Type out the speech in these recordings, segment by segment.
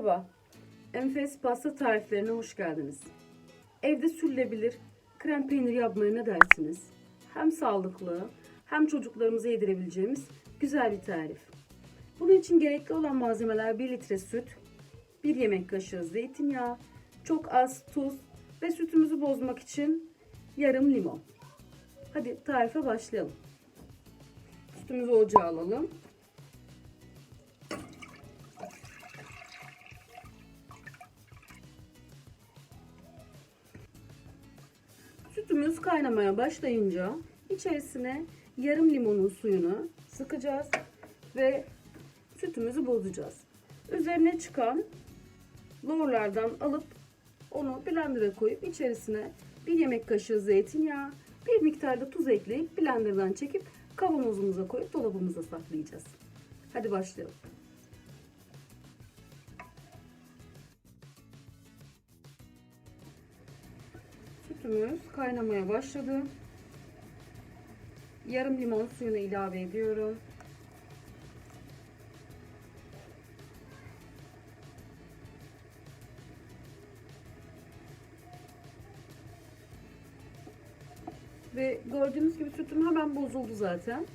Merhaba, enfes pasta tariflerine hoş geldiniz. Evde sürülebilir krem peynir yapmaya ne dersiniz? Hem sağlıklı hem çocuklarımıza yedirebileceğimiz güzel bir tarif. Bunun için gerekli olan malzemeler 1 litre süt, 1 yemek kaşığı zeytinyağı, çok az tuz ve sütümüzü bozmak için yarım limon. Hadi tarife başlayalım. Sütümüzü ocağa alalım. Sütümüz kaynamaya başlayınca içerisine yarım limonun suyunu sıkacağız ve sütümüzü bozacağız. Üzerine çıkan lorlardan alıp onu blender'a koyup içerisine bir yemek kaşığı zeytinyağı, bir miktar da tuz ekleyip blenderdan çekip kavanozumuza koyup dolabımıza saklayacağız. Hadi başlayalım. Sütümüz kaynamaya başladı. Yarım limon suyunu ilave ediyorum. Ve gördüğünüz gibi sütüm hemen bozuldu zaten.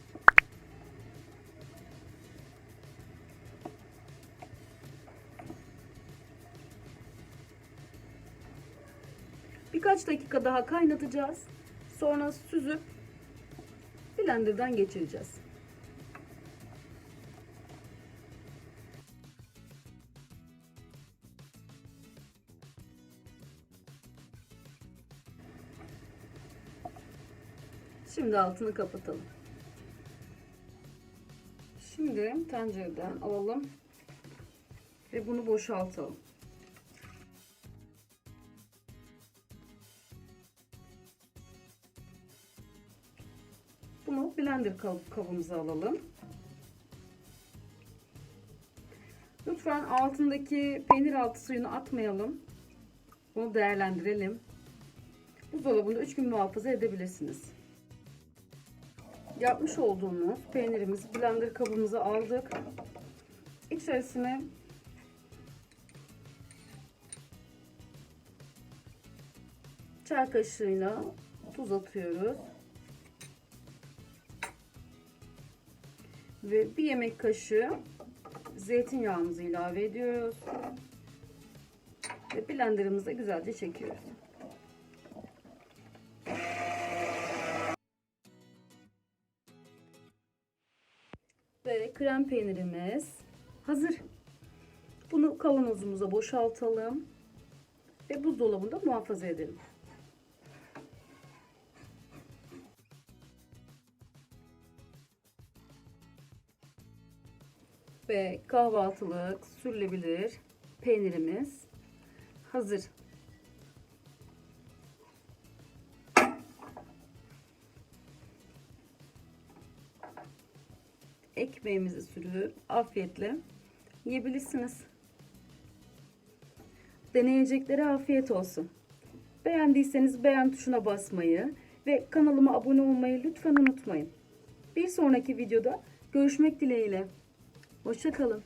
Birkaç dakika daha kaynatacağız. Sonra süzüp blenderdan geçireceğiz. Şimdi altını kapatalım. Şimdi tencereden alalım ve bunu boşaltalım. Bunu blender kabımıza alalım. Lütfen altındaki peynir altı suyunu atmayalım. Bunu değerlendirelim. Buzdolabında 3 gün muhafaza edebilirsiniz. Yapmış olduğumuz peynirimizi blender kabımıza aldık. İçerisine çay kaşığıyla tuz atıyoruz. Ve bir yemek kaşığı zeytinyağımızı ilave ediyoruz. Ve blenderımıza güzelce çekiyoruz. Ve krem peynirimiz hazır. Bunu kavanozumuza boşaltalım. Ve buzdolabında muhafaza edelim. Ve kahvaltılık sürülebilir peynirimiz hazır. Ekmeğimizi sürüp afiyetle yiyebilirsiniz. Deneyeceklere afiyet olsun. Beğendiyseniz beğen tuşuna basmayı ve kanalıma abone olmayı lütfen unutmayın. Bir sonraki videoda görüşmek dileğiyle. Hoşçakalın.